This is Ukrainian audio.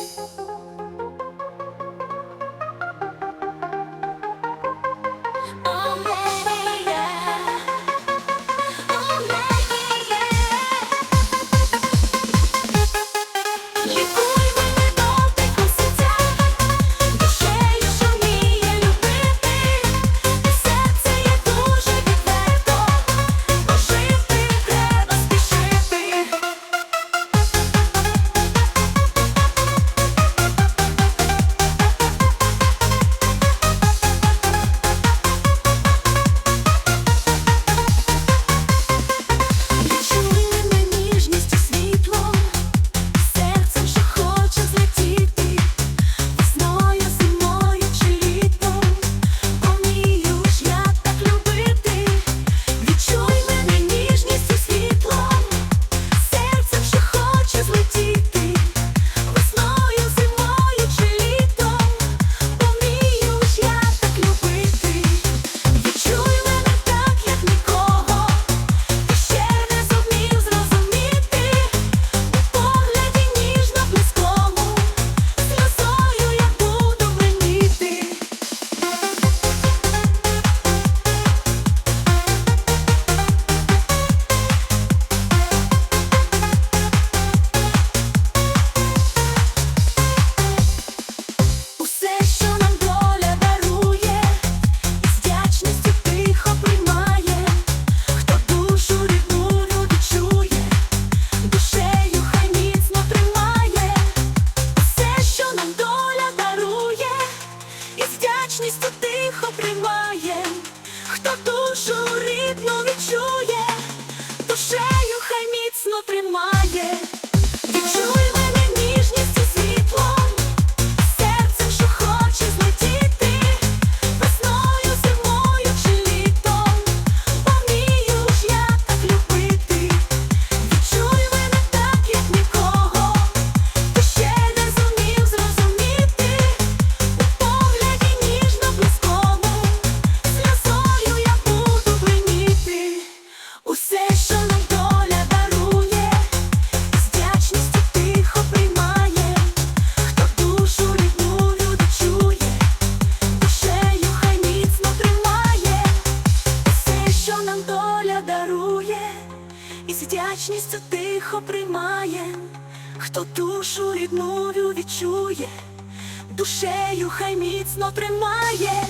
Música з вдячністю тихо приймає, хто душу рідную відчує, душею хай міцно тримає.